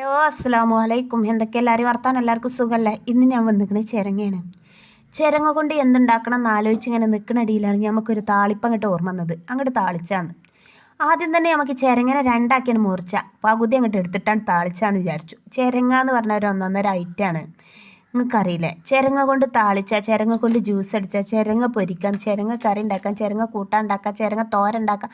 Hello അസ്സാം വലൈക്കും എന്തൊക്കെ എല്ലാവരും വർത്താൻ എല്ലാവർക്കും സുഖമല്ലേ ഇന്ന് ഞാൻ വന്നിരിക്കുന്നത് ചിരങ്ങയാണ്. ചിരങ്ങ കൊണ്ട് എന്തുണ്ടാക്കണം എന്ന് ആലോചിച്ച് ഇങ്ങനെ നിൽക്കണടിയിലാണ് നമുക്കൊരു താളിപ്പം അങ്ങോട്ട് ഓർമ്മ വന്നത്. അങ്ങോട്ട് താളിച്ചാന്ന്. ആദ്യം തന്നെ നമുക്ക് ചിരങ്ങനെ രണ്ടാക്കിയാണ് മുറിച്ച. പകുതി അങ്ങോട്ട് എടുത്തിട്ടാണ് താളിച്ചാന്ന് വിചാരിച്ചു. ചിരങ്ങ എന്ന് പറഞ്ഞ ഒരു ഒന്നൊന്നര ഐറ്റാണ് നിങ്ങൾക്കറിയില്ലേ? ചിരങ്ങ കൊണ്ട് താളിച്ച ചിരങ്ങ കൊണ്ട് ജ്യൂസ് അടിച്ച ചിരങ്ങ പൊരിക്കാം ചിരങ്ങ കറി ഉണ്ടാക്കാം ചിരങ്ങ കൂട്ടാൻ ഉണ്ടാക്കാം ചിരങ്ങ തോരൻ ഉണ്ടാക്കാം.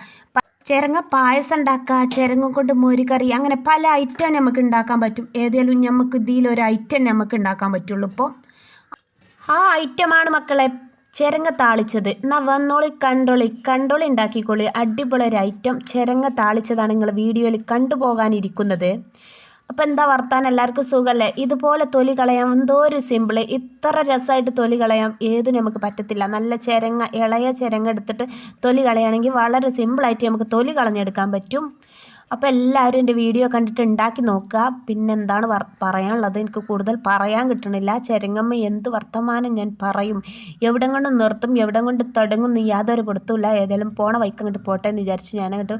ചിരങ്ങ പായസം ഉണ്ടാക്കുക ചിരങ്ങ കൊണ്ട് മോരുകറി അങ്ങനെ പല ഐറ്റം നമുക്ക് ഉണ്ടാക്കാൻ പറ്റും. ഏതെങ്കിലും നമുക്ക് ഇതിലൊരു ഐറ്റം നമുക്ക് ഉണ്ടാക്കാൻ പറ്റുള്ളൂ. ഇപ്പോൾ ആ ഐറ്റമാണ് മക്കളെ ചിരങ്ങ താളിച്ചത്. എന്നാൽ വന്നോളി കണ്ടോളി കണ്ടോളി ഉണ്ടാക്കിക്കോളി. അടിപൊളി ഒരു ഐറ്റം ചിരങ്ങ താളിച്ചതാണ് നിങ്ങൾ വീഡിയോയിൽ കണ്ടുപോകാനിരിക്കുന്നത്. അപ്പോൾ എന്താ വർത്താനം? എല്ലാവർക്കും സുഖമല്ലേ ഇതുപോലെ തൊലി കളയാം. എന്തോ ഒരു സിമ്പിൾ ഇത്ര രസമായിട്ട് തൊലി കളയാം. ഏതും നമുക്ക് പറ്റത്തില്ല. നല്ല ചിരങ്ങ ഇളയ ചിരങ്ങ എടുത്തിട്ട് തൊലി കളയുകയാണെങ്കിൽ വളരെ സിമ്പിളായിട്ട് നമുക്ക് തൊലി കളഞ്ഞെടുക്കാൻ പറ്റും. അപ്പോൾ എല്ലാവരും എന്റെ വീഡിയോ കണ്ടിട്ട് ഉണ്ടാക്കി നോക്കുക. പിന്നെ എന്താണ് പറയാനുള്ളത്? എനിക്ക് കൂടുതൽ പറയാൻ കിട്ടണില്ല. ചെരങ്ങമ്മ എന്ത് വർത്തമാനം ഞാൻ പറയും? എവിടെ കൊണ്ട് നിർത്തും എവിടെ കൊണ്ട് തുടങ്ങും യാതൊരു കൊടുത്തുമില്ല ഏതായാലും പോണ വൈക്കങ്ങോട്ട് പോട്ടെ എന്ന് വിചാരിച്ച് ഞാനങ്ങോട്ട്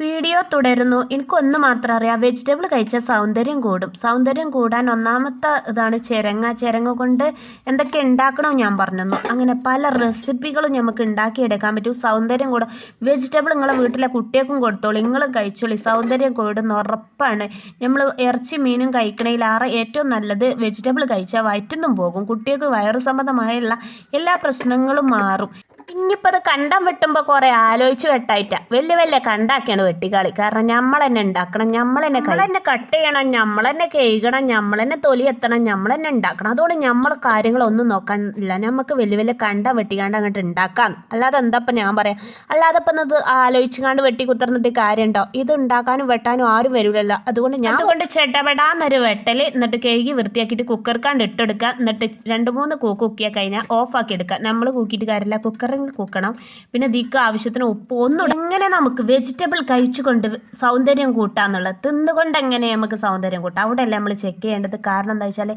വീഡിയോ തുടരുന്നു. എനിക്കൊന്ന് മാത്രം അറിയാം. വെജിറ്റബിൾ കഴിച്ചാൽ സൗന്ദര്യം കൂടും. സൗന്ദര്യം കൂടാൻ ഒന്നാമത്തെ ഇതാണ് ചിരങ്ങ. ചിരങ്ങ കൊണ്ട് എന്തൊക്കെ ഉണ്ടാക്കണം ഞാൻ പറഞ്ഞു അങ്ങനെ പല റെസിപ്പികളും നമുക്ക് ഉണ്ടാക്കിയെടുക്കാൻ പറ്റും. സൗന്ദര്യം കൂടും. വെജിറ്റബിൾ നിങ്ങളെ വീട്ടിലെ കുട്ടികൾക്കും കൊടുത്തോളൂ. നിങ്ങളും കഴിച്ചോളി. സൗന്ദര്യം കൂടുന്ന ഉറപ്പാണ്. നമ്മൾ ഇറച്ചി മീനും കഴിക്കണേലാറെ ഏറ്റവും നല്ലത് വെജിറ്റബിൾ കഴിച്ചാൽ വയറ്റുന്നും പോകും. കുട്ടികൾക്ക് വയറു സംബന്ധമായുള്ള എല്ലാ പ്രശ്നങ്ങളും മാറും. ഇനിയിപ്പോൾ അത് കണ്ടം വെട്ടുമ്പോൾ കുറേ ആലോചിച്ച് വെട്ടായിട്ടാ. വലിയ വലിയ കണ്ടാക്കിയാണ് വെട്ടിക്കളി. കാരണം നമ്മൾ തന്നെ ഉണ്ടാക്കണം നമ്മൾ തന്നെ തന്നെ കട്ട് ചെയ്യണം നമ്മൾ തന്നെ കേൾക്കണം നമ്മൾ തന്നെ തൊലി എത്തണം നമ്മൾ തന്നെ ഉണ്ടാക്കണം അതുകൊണ്ട് നമ്മൾ കാര്യങ്ങളൊന്നും നോക്കാനില്ല നമുക്ക് വലിയ വലിയ കണ്ടം വെട്ടിക്കാണ്ട് അങ്ങോട്ട് ഉണ്ടാക്കാം അല്ലാതെ എന്താ ഇപ്പം ഞാൻ പറയാം? അല്ലാതെ ഇപ്പം ഇത് ആലോചിച്ചുകാണ്ട് വെട്ടി കുത്തിർന്നിട്ട് കാര്യമുണ്ടോ ഇത് ഉണ്ടാക്കാനും വെട്ടാനും ആരും വരില്ലല്ലോ അതുകൊണ്ട് ഞാൻ അതുകൊണ്ട് ചെട്ടപെടാന്നൊരു വെട്ടൽ എന്നിട്ട് കേകി വൃത്തിയാക്കിയിട്ട് കുക്കർക്കാണ്ട് ഇട്ടെടുക്കുക എന്നിട്ട് രണ്ട് മൂന്ന് കൂക്ക് കുക്കിയാൽ കഴിഞ്ഞാൽ ഓഫാക്കി എടുക്കുക നമ്മൾ കൂക്കിയിട്ട് കാര്യമില്ല കുക്കർ കുക്കറിൽ കൂക്കണം. പിന്നെ ഇതിക്ക് ആവശ്യത്തിന് ഉപ്പ് ഒന്നും എങ്ങനെ നമുക്ക് വെജിറ്റബിൾ കഴിച്ചുകൊണ്ട് സൗന്ദര്യം കൂട്ടാന്നുള്ളത് തിന്നുകൊണ്ട് എങ്ങനെ നമുക്ക് സൗന്ദര്യം കൂട്ടാം? അവിടെയല്ലേ നമ്മൾ ചെക്ക് ചെയ്യേണ്ടത്. കാരണം എന്താ വെച്ചാൽ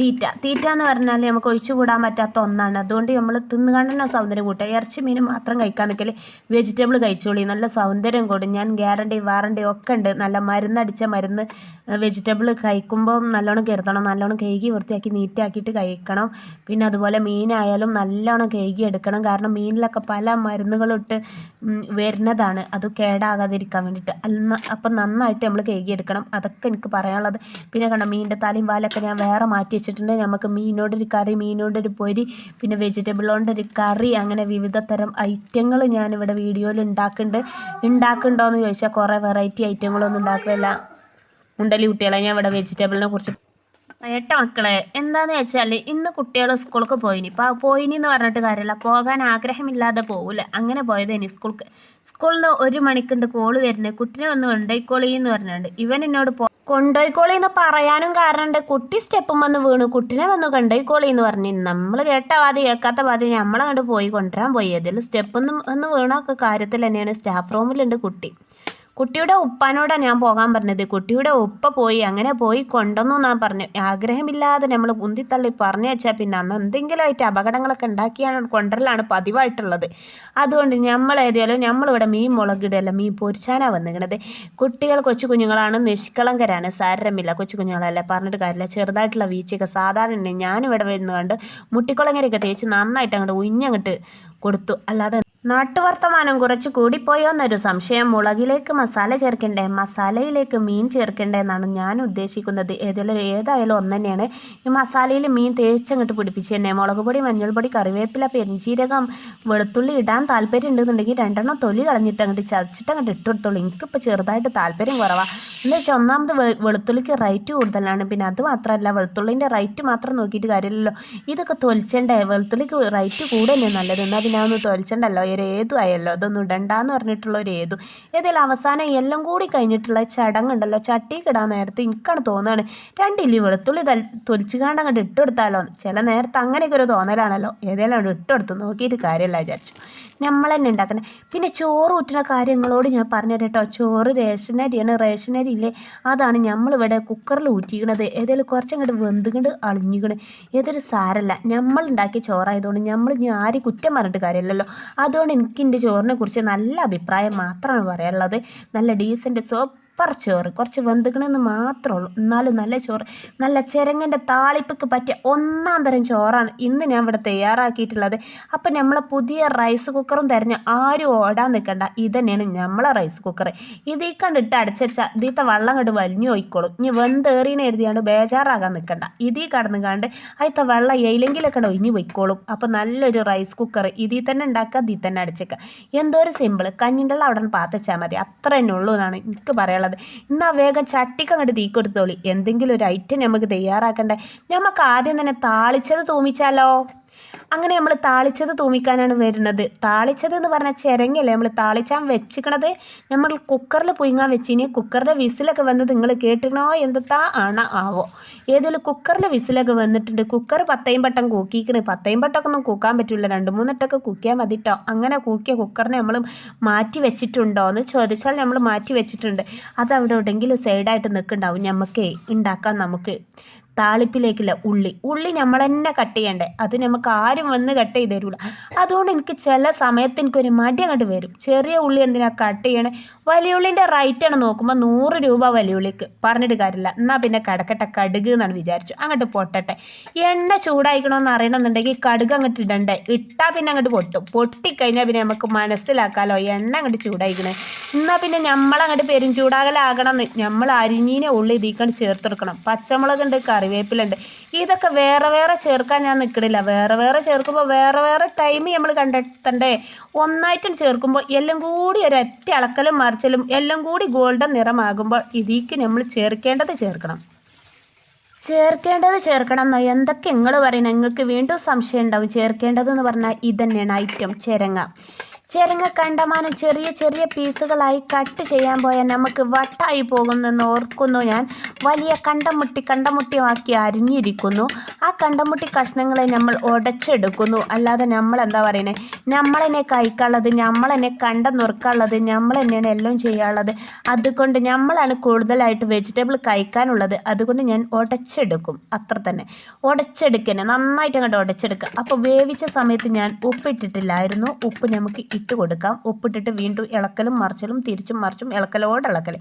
തീറ്റ. തീറ്റ എന്ന് പറഞ്ഞാൽ നമുക്ക് ഒഴിച്ചുകൂടാൻ പറ്റാത്ത ഒന്നാണ്. അതുകൊണ്ട് നമ്മൾ തിന്നുകൊണ്ട് തന്നെ സൗന്ദര്യം കൂട്ടുക. ഇറച്ചി മീൻ മാത്രം കഴിക്കാൻ നിൽക്കൽ വെജിറ്റബിൾ കഴിച്ചോളി. നല്ല സൗന്ദര്യം കൂടും. ഞാൻ ഗ്യാരണ്ടി വാറണ്ടി ഒക്കെ ഉണ്ട്. നല്ല മരുന്നടിച്ച മരുന്ന് വെജിറ്റബിൾ കഴിക്കുമ്പോൾ നല്ലോണം കരുതണം. നല്ലോണം കഴുകി വൃത്തിയാക്കി നീറ്റാക്കിയിട്ട് കഴിക്കണം. പിന്നെ അതുപോലെ മീനായാലും നല്ലോണം കഴുകി എടുക്കണം. കാരണം മീനിലൊക്കെ പല മരുന്നുകളിട്ട് വരുന്നതാണ്. അത് കേടാകാതിരിക്കാൻ വേണ്ടിയിട്ട്. അപ്പം നന്നായിട്ട് നമ്മൾ കഴുകിയെടുക്കണം. അതൊക്കെ എനിക്ക് പറയാനുള്ളത്. പിന്നെ കണ്ട മീനിന്റെ തലയും പാലൊക്കെ ഞാൻ വേറെ മാറ്റി വെച്ചിട്ടുണ്ട്. നമുക്ക് മീനോടൊരു കറി മീനോടൊരു പൊരി പിന്നെ വെജിറ്റബിൾ കൊണ്ടൊരു കറി അങ്ങനെ വിവിധ തരം ഐറ്റങ്ങൾ ഞാനിവിടെ വീഡിയോയിൽ ഉണ്ടാക്കുന്നുണ്ട്. ഉണ്ടാക്കുന്നുണ്ടോ എന്ന് ചോദിച്ചാൽ കുറേ വെറൈറ്റി ഐറ്റങ്ങളൊന്നും ഉണ്ടാക്കില്ല മുണ്ടലി കുട്ടികളെ ഞാൻ ഇവിടെ വെജിറ്റബിളിനെ കുറിച്ച് ഏട്ട മക്കളെ എന്താന്ന് വെച്ചാൽ ഇന്ന് കുട്ടികൾ സ്കൂൾക്ക് പോയിനി. ഇപ്പോൾ പോയിനി എന്ന് പറഞ്ഞിട്ട് കാര്യമില്ല പോകാൻ ആഗ്രഹമില്ലാതെ പോകില്ല അങ്ങനെ പോയത് ഇനി സ്കൂൾക്ക്. സ്കൂളിൽ നിന്ന് ഒരു മണിക്കുണ്ട് കോൾ വരുന്നത് കുട്ടിനെ ഒന്ന് കൊണ്ടോയിക്കോളി എന്ന് പറഞ്ഞിട്ടുണ്ട്. ഇവൻ എന്നോട് പോ കൊണ്ടോയിക്കോളി എന്ന് പറയാനും കാരണമുണ്ട് കുട്ടി സ്റ്റെപ്പും വന്ന് വീണു. കുട്ടിനെ വന്ന് കൊണ്ടോയിക്കോളി എന്ന് പറഞ്ഞു. നമ്മൾ കേട്ട വാതി കേൾക്കാത്ത വാതി നമ്മളങ്ങോട്ട് പോയി കൊണ്ടുവരാൻ പോയി. അതിൽ സ്റ്റെപ്പൊന്നും ഒന്ന് വീണൊക്കെ കാര്യത്തിൽ തന്നെയാണ് സ്റ്റാഫ് റൂമിലുണ്ട് കുട്ടി. കുട്ടിയുടെ ഉപ്പാനോടാണ് ഞാൻ പോകാൻ പറഞ്ഞത്. കുട്ടിയുടെ ഉപ്പ പോയി അങ്ങനെ പോയി കൊണ്ടുവന്നു ഞാൻ പറഞ്ഞു. ആഗ്രഹമില്ലാതെ നമ്മൾ ഉന്തിത്തള്ളി പറഞ്ഞു വെച്ചാൽ പിന്നെ അന്ന് എന്തെങ്കിലുമായിട്ട് അപകടങ്ങളൊക്കെ ഉണ്ടാക്കിയാണ് കൊണ്ടുവരലാണ് പതിവായിട്ടുള്ളത്. അതുകൊണ്ട് നമ്മൾ ഏതായാലും നമ്മളിവിടെ മീൻ മുളകിടുകയല്ല മീൻ പൊരിച്ചാനാണ് വന്നിരിക്കണത്. കുട്ടികൾ കൊച്ചു കുഞ്ഞുങ്ങളാണ് നിഷ്കളങ്കരാണ് സാരമില്ല. കൊച്ചു കുഞ്ഞുങ്ങളല്ല പറഞ്ഞിട്ട് കാര്യമില്ല. ചെറുതായിട്ടുള്ള വീഴ്ചയൊക്കെ സാധാരണ ഞാനിവിടെ വരുന്നത് കണ്ട് മുട്ടിക്കുളങ്ങരയൊക്കെ തേച്ച് നന്നായിട്ട് അങ്ങോട്ട് ഉഞ്ഞങ്ങോട്ട് കൊടുത്തു. അല്ലാതെ നാട്ടുവർത്തമാനം കുറച്ച് കൂടിപ്പോയോന്നൊരു സംശയം മുളകിലേക്ക് മസാല ചേർക്കണ്ടേ? മസാലയിലേക്ക് മീൻ ചേർക്കണ്ടേ എന്നാണ് ഞാൻ ഉദ്ദേശിക്കുന്നത്. ഏതെങ്കിലും ഏതായാലും ഒന്ന് തന്നെയാണ് ഈ മസാലയിൽ മീൻ തേച്ചങ്ങോട്ട് പിടിപ്പിച്ച് തന്നെ മുളക് പൊടി മഞ്ഞൾപ്പൊടി കറിവേപ്പില പെരിഞ്ചീരകം വെളുത്തുള്ളി ഇടാൻ താല്പര്യം ഉണ്ടെന്നുണ്ടെങ്കിൽ രണ്ടെണ്ണം തൊലി കളഞ്ഞിട്ട് അങ്ങോട്ട് ചതച്ചിട്ട് അങ്ങോട്ട് ഇട്ട് കൊടുത്തോളൂ എനിക്കിപ്പോൾ ചെറുതായിട്ട് താല്പര്യം കുറവാണ് എന്താ വെച്ചാൽ ഒന്നാമത് വെളുത്തുള്ളിക്ക് റേറ്റ് കൂടുതലാണ്. പിന്നെ അത് മാത്രമല്ല വെളുത്തുള്ളിന്റെ റേറ്റ് മാത്രം നോക്കിയിട്ട് കാര്യമില്ലല്ലോ. ഇതൊക്കെ തൊലിച്ചണ്ടേ? വെളുത്തുള്ളിക്ക് റേറ്റ് കൂടുതലേ നല്ലത്? എന്നാൽ പിന്നെ അതൊന്ന് തൊലിച്ചണ്ടല്ലോ? ഒരു ഏതു ആയല്ലോ? അതൊന്നും ഇടണ്ടാന്ന് പറഞ്ഞിട്ടുള്ള ഒരു ഏതു. ഏതായാലും അവസാനം എല്ലാം കൂടി കഴിഞ്ഞിട്ടുള്ള ചടങ്ങുണ്ടല്ലോ ചട്ടി കിടാൻ നേരത്തെ എനിക്കാണ് തോന്നുകയാണ് രണ്ടില്ലി വെളുത്തുള്ളി തൽ തൊലിച്ചുകാണ്ട് ഇട്ട് കൊടുത്താലോ? ചില നേരത്തെ അങ്ങനെയൊക്കെ ഒരു തോന്നലാണല്ലോ. ഏതായാലും ഇട്ട് കൊടുത്തു നോക്കിയിട്ട് കാര്യമല്ല വിചാരിച്ചു. നമ്മൾ തന്നെ ഉണ്ടാക്കണേ പിന്നെ ചോറ് ഊറ്റുന്ന കാര്യങ്ങളോട് ഞാൻ പറഞ്ഞു കേട്ടോ ചോറ് റേഷനരിയാണ് റേഷനരി ഇല്ലേ? അതാണ് നമ്മളിവിടെ കുക്കറിൽ ഊറ്റിക്കണത്. ഏതായാലും കുറച്ചങ്ങോട്ട് വെന്തുകൊണ്ട് അളിഞ്ഞിക്കണ്. ഏതൊരു സാരല്ല. നമ്മൾ ഉണ്ടാക്കിയ ചോറായതുകൊണ്ട് നമ്മൾ ഇനി ആരും കുറ്റം പറഞ്ഞിട്ട് കാര്യമില്ലല്ലോ. അതുകൊണ്ട് എനിക്ക് എന്റെ ചോറിനെ കുറിച്ച് നല്ല അഭിപ്രായം മാത്രമാണ് പറയാനുള്ളത്. നല്ല ഡീസന്റ് സോപ്പ് സൂപ്പർ ചോറ് കുറച്ച് വെന്തുക്കണമെന്ന് മാത്രമേ ഉള്ളൂ എന്നാലും നല്ല ചോറ് നല്ല ചിരങ്ങന്റെ താളിപ്പൊക്കെ പറ്റിയ ഒന്നാം തരം ചോറാണ് ഇന്ന് ഞാൻ ഇവിടെ തയ്യാറാക്കിയിട്ടുള്ളത്. അപ്പം നമ്മളെ പുതിയ റൈസ് കുക്കറും തിരഞ്ഞ് ആരും ഓടാൻ നിൽക്കണ്ട ഇത് തന്നെയാണ് നമ്മളെ റൈസ് കുക്കർ ഇതീ കണ്ടിട്ട് അടച്ചുവെച്ച ഇതിത്തെ വെള്ളം കണ്ട് വലിഞ്ഞു പോയിക്കോളും. ഇനി വെന്തേറിയെന്ന് എഴുതിയാണ്ട് ബേജാറാകാൻ നിൽക്കണ്ട ഇതീ കടന്ന് കണ്ട് അതിത്തെ വെള്ളം എയിലെങ്കിലൊക്കെ ഒഴിഞ്ഞു പോയിക്കോളും. അപ്പം നല്ലൊരു റൈസ് കുക്കർ ഇതിൽ തന്നെ ഉണ്ടാക്കുക ഇതിൽ തന്നെ അടച്ചേക്കുക എന്തോ ഒരു സിമ്പിൾ കഞ്ഞിന്റെ അവിടെ പാത്തച്ചാൽ മതി. അത്ര തന്നെ ഉള്ളൂ എന്നാണ് എനിക്ക് പറയാനുള്ളത്. എന്നാൽ വേഗം ചട്ടിക്ക് അങ്ങോട്ട് തീ കൊടുത്തോളി. എന്തെങ്കിലും ഒരു ഐറ്റം നമുക്ക് തയ്യാറാക്കണ്ടേ? നമുക്ക് ആദ്യം തന്നെ താളിച്ചത് തൂമിച്ചാലോ? അങ്ങനെ നമ്മൾ താളിച്ചത് തൂമിക്കാനാണ് വരുന്നത്. താളിച്ചത് എന്ന് പറഞ്ഞാൽ ചിരങ്ങല്ലേ നമ്മൾ താളിച്ചാൻ വെച്ചിക്കണത്? നമ്മൾ കുക്കറിൽ പുഴുങ്ങാൻ വെച്ചിനി കുക്കറിന്റെ വിസിലൊക്കെ വന്നത് നിങ്ങൾ കേട്ടിക്കണോ എന്തത്താ ആണ് ആവോ? ഏതെങ്കിലും കുക്കറിൽ വിസിലൊക്കെ വന്നിട്ടുണ്ട്? കുക്കർ പത്തയും പട്ടം കൂക്കിക്കണ്. പത്തയും പട്ടമൊക്കെ ഒന്നും കൂക്കാൻ പറ്റില്ല രണ്ട് മൂന്നെട്ടൊക്കെ കൂക്കിയാൽ മതി കേട്ടോ അങ്ങനെ കൂക്കിയ കുക്കറിനെ നമ്മൾ മാറ്റി വെച്ചിട്ടുണ്ടോ എന്ന് ചോദിച്ചാൽ നമ്മൾ മാറ്റി വെച്ചിട്ടുണ്ട്. അത് അവിടെ എവിടെയെങ്കിലും സൈഡായിട്ട് നിൽക്കുന്നുണ്ടാവും. നമുക്കേ ഉണ്ടാക്കാൻ നമുക്ക്. താളിപ്പിലേക്കുള്ള ഉള്ളി. ഉള്ളി നമ്മൾ തന്നെ കട്ട് ചെയ്യണ്ടേ. അത് നമുക്ക് ആരും വന്ന് കട്ട് ചെയ്ത് തരില്ല അതുകൊണ്ട് എനിക്ക് ചില സമയത്ത് എനിക്കൊരു മടി അങ്ങോട്ട് വരും. ചെറിയ ഉള്ളി എന്തിനാ കട്ട് ചെയ്യണേ? വലിയ റൈറ്റ് ആണ് നോക്കുമ്പോൾ നൂറ് രൂപ വലിയുള്ളിക്ക്. പറഞ്ഞിട്ട് കാര്യമില്ല. എന്നാൽ പിന്നെ കടക്കട്ടെ കടുക് എന്നാണ് വിചാരിച്ചു. അങ്ങോട്ട് പൊട്ടട്ടെ. എണ്ണ ചൂടായിക്കണമെന്ന് അറിയണമെന്നുണ്ടെങ്കിൽ കടുക് അങ്ങോട്ട് ഇടണ്ടേ. ഇട്ടാൽ പിന്നെ അങ്ങോട്ട് പൊട്ടും. പൊട്ടിക്കഴിഞ്ഞാൽ പിന്നെ നമുക്ക് മനസ്സിലാക്കാമല്ലോ എണ്ണ അങ്ങോട്ട് ചൂടായിക്കണേ. എന്നാൽ പിന്നെ നമ്മളങ്ങോട്ട് പെരും ചൂടാകലാകണം നമ്മൾ അരിഞ്ഞീനെ ഉള്ളി ഇതിക്കണ്ട് ചേർത്തെടുക്കണം പച്ചമുളകുണ്ട് കറിവേപ്പിലുണ്ട്. ഇതൊക്കെ വേറെ വേറെ ചേർക്കാൻ ഞാൻ നിൽക്കണില്ല വേറെ വേറെ ചേർക്കുമ്പോൾ വേറെ വേറെ ടൈം നമ്മൾ കണ്ടെത്തണ്ടേ? ഒന്നായിട്ടും ചേർക്കുമ്പോൾ എല്ലാം കൂടി ഒരൊറ്റ അളക്കലും മറിച്ചലും എല്ലാം കൂടി ഗോൾഡൻ നിറമാകുമ്പോൾ ഇതിക്ക് നമ്മൾ ചേർക്കേണ്ടത് ചേർക്കണം. ചേർക്കേണ്ടത് ചേർക്കണം എന്നോ എന്തൊക്കെ നിങ്ങൾ പറയുന്നത് നിങ്ങൾക്ക് വീണ്ടും സംശയം ഉണ്ടാവും. ചേർക്കേണ്ടതെന്ന് പറഞ്ഞാൽ ഇതന്നെയാണ് ഐറ്റം ചിരങ്ങ. ചിരങ്ങ കണ്ടമാനം ചെറിയ ചെറിയ പീസുകളായി കട്ട് ചെയ്യാൻ പോയാൽ നമുക്ക് വട്ടായി പോകുന്നെന്ന് ഓർക്കുന്നു ഞാൻ. വലിയ കണ്ടമുട്ടി കണ്ടമുട്ടിയാക്കി അരിഞ്ഞിരിക്കുന്നു. ആ കണ്ടമുട്ടി കഷ്ണങ്ങളെ നമ്മൾ ഉടച്ചെടുക്കുന്നു അല്ലാതെ നമ്മൾ എന്താ പറയുന്നത് നമ്മളെന്നെ കഴിക്കാനുള്ളത് നമ്മളെന്നെ കണ്ട നുറുക്കാനുള്ളത് നമ്മൾ തന്നെയാണ് എല്ലാം ചെയ്യാനുള്ളത്. അതുകൊണ്ട് നമ്മളാണ് കൂടുതലായിട്ട് വെജിറ്റബിൾ കഴിക്കാനുള്ളത്. അതുകൊണ്ട് ഞാൻ ഉടച്ചെടുക്കും അത്ര തന്നെ. ഉടച്ചെടുക്കുന്നത് നന്നായിട്ട് അങ്ങോട്ട് ഉടച്ചെടുക്കുക അപ്പോൾ വേവിച്ച സമയത്ത് ഞാൻ ഉപ്പിട്ടിട്ടില്ലായിരുന്നു. ഉപ്പ് നമുക്ക് ഇട്ട് കൊടുക്കാം. ഉപ്പിട്ടിട്ട് വീണ്ടും ഇളക്കലും മറിച്ചലും തിരിച്ചും മറിച്ചും ഇളക്കലോട് ഇളക്കൽ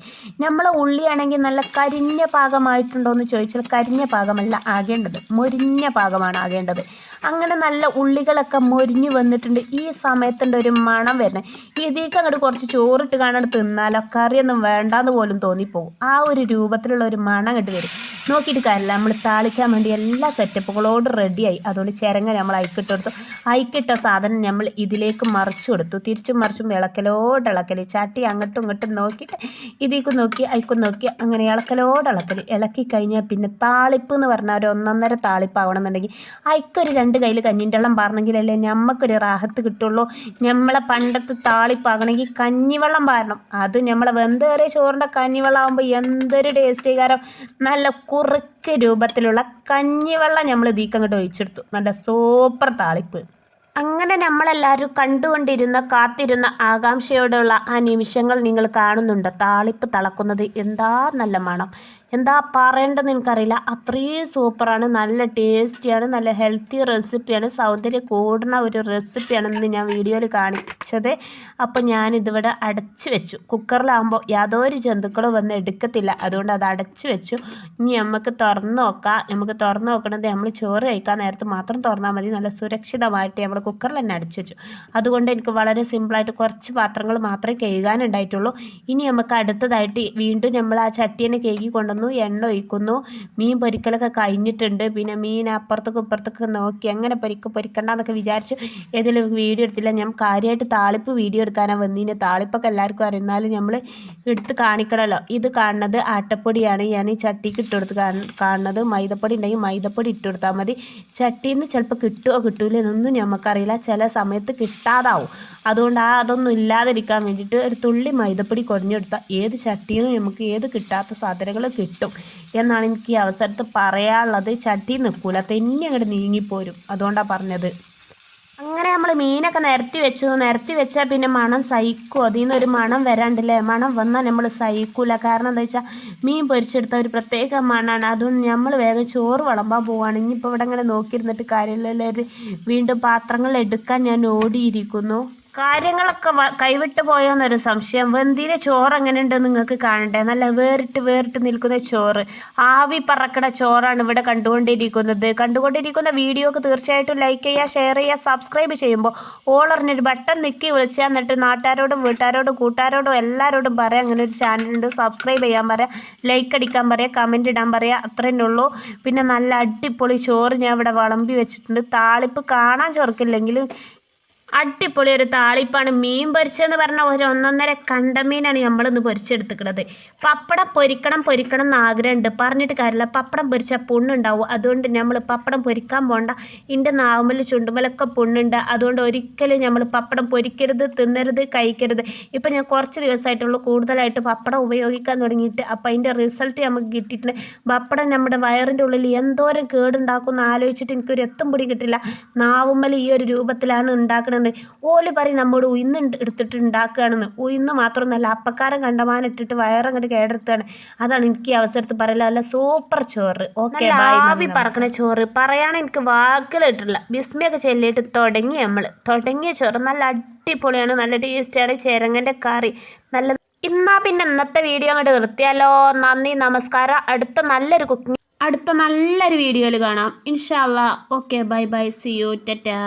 നമ്മൾ ഉള്ളിയാണെങ്കിൽ നല്ല കരിഞ്ഞ പാകമായിട്ടുണ്ടോ എന്ന് ചോദിച്ചാൽ കരിഞ്ഞ പാകമല്ല ആകേണ്ടത്. മൊരിഞ്ഞ പാകമാണ് ആകേണ്ടത്. അങ്ങനെ നല്ല ഉള്ളികളൊക്കെ മൊരിഞ്ഞു വന്നിട്ടുണ്ട്. ഈ സമയത്തുണ്ട് ഒരു മണം വരുന്നത്. ഇതിലേക്ക് അങ്ങോട്ട് കുറച്ച് ചോറിട്ട് കാണാൻ തിന്നാലോ കറിയൊന്നും വേണ്ടാന്ന് പോലും തോന്നിപ്പോകും. ആ ഒരു രൂപത്തിലുള്ള ഒരു മണം അങ്ങോട്ട് വരും. നോക്കിയിട്ട് കാര്യമില്ല. നമ്മൾ താളിച്ചാൻ വേണ്ടി എല്ലാ സെറ്റപ്പുകളോട് റെഡിയായി അതുകൊണ്ട് ചിരങ്ങ നമ്മൾ അയക്കിട്ട് കൊടുത്തു. അയക്കിട്ട സാധനം നമ്മൾ ഇതിലേക്ക് മറിച്ചു കൊടുത്തു. തിരിച്ചും മറിച്ചും ഇളക്കലോട് ഇളക്കൽ ചട്ടി അങ്ങോട്ടും ഇങ്ങോട്ടും നോക്കിയിട്ട് ഇതിലേക്ക് നോക്കി അയക്കും നോക്കി അങ്ങനെ ഇളക്കലോട് ഇളക്കൽ ഇളക്കി കഴിഞ്ഞാൽ പിന്നെ താളിപ്പ് എന്ന് പറഞ്ഞാൽ ഒരു ഒന്നൊന്നര താളിപ്പാവണമെന്നുണ്ടെങ്കിൽ അയക്കൊരു രണ്ട് കയ്യിൽ കഞ്ഞിന്റെ വെള്ളം പാർന്നെങ്കിലല്ലേ ഞമ്മക്കൊരു റാഹത്ത് കിട്ടുള്ളൂ. നമ്മളെ പണ്ടത്തെ താളിപ്പാകണമെങ്കിൽ കഞ്ഞിവെള്ളം പാരണം. അത് നമ്മളെ വെന്തേറിയ ചോറിന്റെ കഞ്ഞിവെള്ളം ആകുമ്പോൾ എന്തൊരു ടേസ്റ്റ് കാരം നല്ല കുറുക്ക് രൂപത്തിലുള്ള കഞ്ഞിവെള്ളം നമ്മൾ അങ്ങോട്ട് ഒഴിച്ചെടുത്തു. നല്ല സൂപ്പർ താളിപ്പ്. അങ്ങനെ നമ്മളെല്ലാവരും കണ്ടുകൊണ്ടിരുന്ന കാത്തിരുന്ന ആകാംക്ഷയോടെയുള്ള ആ നിമിഷങ്ങൾ നിങ്ങൾ കാണുന്നുണ്ട്. താളിപ്പ് തളക്കുന്നത് എന്താ നല്ല മണം. എന്താ പറയേണ്ടതെന്ന് എനിക്കറിയില്ല അത്രയും സൂപ്പറാണ് നല്ല ടേസ്റ്റിയാണ് നല്ല ഹെൽത്തി റെസിപ്പിയാണ് സൗന്ദര്യം കൂടുന്ന ഒരു റെസിപ്പിയാണെന്ന് ഞാൻ വീഡിയോയിൽ കാണിച്ചത്. അപ്പോൾ ഞാനിതിവിടെ അടച്ചു വെച്ചു. കുക്കറിലാകുമ്പോൾ യാതൊരു ജന്തുക്കളും വന്ന് എടുക്കത്തില്ല. അതുകൊണ്ട് അത് അടച്ചു വെച്ചു. ഇനി നമുക്ക് തുറന്ന് നോക്കാം. നമുക്ക് തുറന്ന് നോക്കണത് നമ്മൾ ചോറ് കഴിക്കാൻ നേരത്ത് മാത്രം തുറന്നാൽ മതി. നല്ല സുരക്ഷിതമായിട്ട് നമ്മൾ കുക്കറിൽ തന്നെ അടച്ചു വെച്ചു. അതുകൊണ്ട് എനിക്ക് വളരെ സിമ്പിളായിട്ട് കുറച്ച് പാത്രങ്ങൾ മാത്രമേ കഴുകാനുണ്ടായിട്ടുള്ളൂ. ഇനി നമുക്ക് അടുത്തതായിട്ട് വീണ്ടും നമ്മൾ ആ ചട്ടിയെ കഴുകി കൊണ്ടുവന്ന് ഒഴിക്കുന്നു എണ്ണ ഒഴിക്കുന്നു. മീൻ പൊരിക്കലൊക്കെ കഴിഞ്ഞിട്ടുണ്ട്. പിന്നെ മീൻ അപ്പുറത്തൊക്കെ ഇപ്പുറത്തൊക്കെ നോക്കി എങ്ങനെ പൊരിക്ക പൊരിക്കണ്ടെന്നൊക്കെ വിചാരിച്ചു. ഏതെങ്കിലും വീഡിയോ എടുത്തില്ല. ഞാൻ കാര്യമായിട്ട് താളിപ്പ് വീഡിയോ എടുക്കാനാണ് വന്നീന് താളിപ്പൊക്കെ എല്ലാവർക്കും അറിയുന്നാലും നമ്മൾ എടുത്ത് കാണിക്കണമല്ലോ ഇത് കാണുന്നത് ആട്ടപ്പൊടിയാണ്. ഞാൻ ഈ ചട്ടിക്ക് ഇട്ടുകൊടുത്ത് കാണുന്നത് മൈദപ്പൊടി ഉണ്ടെങ്കിൽ മൈദപ്പൊടി ഇട്ട് കൊടുത്താൽ മതി. ചട്ടിയിൽ നിന്ന് ചിലപ്പോൾ കിട്ടുമോ കിട്ടൂല എന്നൊന്നും നമുക്കറിയില്ല ചില സമയത്ത് കിട്ടാതാവും. അതുകൊണ്ട് ആ അതൊന്നും ഇല്ലാതിരിക്കാൻ വേണ്ടിയിട്ട് ഒരു തുള്ളി മൈദപ്പൊടി കുറഞ്ഞെടുത്താൽ ഏത് ചട്ടിയിൽ നമുക്ക് ഏത് കിട്ടാത്ത സാധനങ്ങൾ കിട്ടും. എന്നാണ് എനിക്ക് ഈ അവസരത്ത് പറയാനുള്ളത്. ചട്ടി നിൽക്കൂല. തെന്നി അങ്ങോട്ട് നീങ്ങിപ്പോരും. അതുകൊണ്ടാണ് പറഞ്ഞത്. അങ്ങനെ നമ്മൾ മീനൊക്കെ നിരത്തി വെച്ചു. നിരത്തി വെച്ചാൽ പിന്നെ മണം സഹിക്കും. അതിൽ നിന്നൊരു മണം വരാണ്ടില്ലേ? മണം വന്നാൽ നമ്മൾ സഹിക്കൂല. കാരണം എന്താ വെച്ചാൽ മീൻ പൊരിച്ചെടുത്ത ഒരു പ്രത്യേക മണമാണ് അതുകൊണ്ട് നമ്മൾ വേഗം ചോറ് വിളമ്പാൻ പോവുകയാണ് ഇനിയിപ്പോൾ ഇവിടെ ഇങ്ങനെ നോക്കിയിരുന്നിട്ട് കാര്യമില്ലല്ലോ. വീണ്ടും പാത്രങ്ങൾ എടുക്കാൻ ഞാൻ ഓടിയിരിക്കുന്നു. കാര്യങ്ങളൊക്കെ കൈവിട്ടു പോയോന്നൊരു സംശയം. വെന്തിയിലെ ചോറ് എങ്ങനെയുണ്ട് നിങ്ങൾക്ക് കാണണ്ടേ? നല്ല വേറിട്ട് വേറിട്ട് നിൽക്കുന്ന ചോറ്. ആവി പറക്കണ ചോറാണ് ഇവിടെ കണ്ടുകൊണ്ടിരിക്കുന്നത്. കണ്ടുകൊണ്ടിരിക്കുന്ന വീഡിയോക്ക് തീർച്ചയായിട്ടും ലൈക്ക് ചെയ്യുക ഷെയർ ചെയ്യുക സബ്സ്ക്രൈബ് ചെയ്യുമ്പോൾ ഓളറിഞ്ഞൊരു ബട്ടൺ നിൽക്കി വിളിച്ചാൽ എന്നിട്ട് നാട്ടുകാരോടും വീട്ടുകാരോടും കൂട്ടുകാരോടും എല്ലാവരോടും പറയാം. അങ്ങനെ ഒരു ചാനലുണ്ട് സബ്സ്ക്രൈബ് ചെയ്യാൻ പറയാം. ലൈക്ക് അടിക്കാൻ പറയാം. കമന്റ് ഇടാൻ പറയാം. അത്രയേ ഉള്ളൂ. പിന്നെ നല്ല അടിപൊളി ചോറ് ഞാൻ ഇവിടെ വിളമ്പി വെച്ചിട്ടുണ്ട്. താളിപ്പ് കാണാൻ ചോർക്കില്ലെങ്കിലും അടിപൊളി ഒരു താളിപ്പാണ്. മീൻ പൊരിച്ചതെന്ന് പറഞ്ഞാൽ ഒരു ഒന്നൊന്നര കണ്ട മീനാണ് നമ്മളിന്ന് പൊരിച്ചെടുത്തിക്കണത്. പപ്പടം പൊരിക്കണം പൊരിക്കണം എന്ന് ആഗ്രഹമുണ്ട്. പറഞ്ഞിട്ട് കാര്യമില്ല. പപ്പടം പൊരിച്ചാൽ പുണ്ണുണ്ടാവും. അതുകൊണ്ട് നമ്മൾ പപ്പടം പൊരിക്കാൻ പോണ്ട. ഇന്റെ നാവുമ്മൽ ചുണ്ടുമലൊക്കെ പുണ്ണുണ്ട്. അതുകൊണ്ട് ഒരിക്കലും നമ്മൾ പപ്പടം പൊരിക്കരുത് തിന്നരുത് കഴിക്കരുത്. ഇപ്പം ഞാൻ കുറച്ച് ദിവസമായിട്ടുള്ളൂ കൂടുതലായിട്ട് പപ്പടം ഉപയോഗിക്കാൻ തുടങ്ങിയിട്ട്. അപ്പം അതിന്റെ റിസൾട്ട് നമുക്ക് കിട്ടിയിട്ടുണ്ട്. പപ്പടം നമ്മുടെ വയറിന്റെ ഉള്ളിൽ എന്തോരം കേടുണ്ടാക്കും എന്ന് ആലോചിച്ചിട്ട് എനിക്കൊരു എത്തും പിടി കിട്ടില്ല നാവുമ്മൽ ഈ ഒരു രൂപത്തിലാണ് ഉണ്ടാക്കുന്നത് ഓൽ പറയും നമ്മോട് ഉയിന്ന് ഉണ്ട് എടുത്തിട്ട് ഉണ്ടാക്കുകയാണെന്ന് ഉയർന്ന് മാത്രമൊന്നുമല്ല അപ്പക്കാരൻ കണ്ടമാനിട്ടിട്ട് വയറങ്ങോട്ട് കേടെടുത്താണ്. അതാണ് എനിക്ക് ഈ അവസരത്തിൽ പറയല. നല്ല സൂപ്പർ ചോറ്. ഓക്കെ ആവി പറക്കണ ചോറ്. പറയാൻ എനിക്ക് വാക്കുകൾ ബിസ്മിയൊക്കെ ചെല്ലിയിട്ട് തുടങ്ങി നമ്മൾ തുടങ്ങിയ ചോറ് നല്ല അടിപൊളിയാണ്. നല്ല ടേസ്റ്റാണ്. ചേരങ്ങന്റെ കറി. നല്ല ഇന്നാ പിന്നെ ഇന്നത്തെ വീഡിയോ അങ്ങോട്ട് നിർത്തിയാലോ. നന്ദി നമസ്കാരം. അടുത്ത നല്ലൊരു കുക്കിംഗ് അടുത്ത നല്ലൊരു വീഡിയോയിൽ കാണാം. ഇൻഷാല്ല okay bye bye see you tata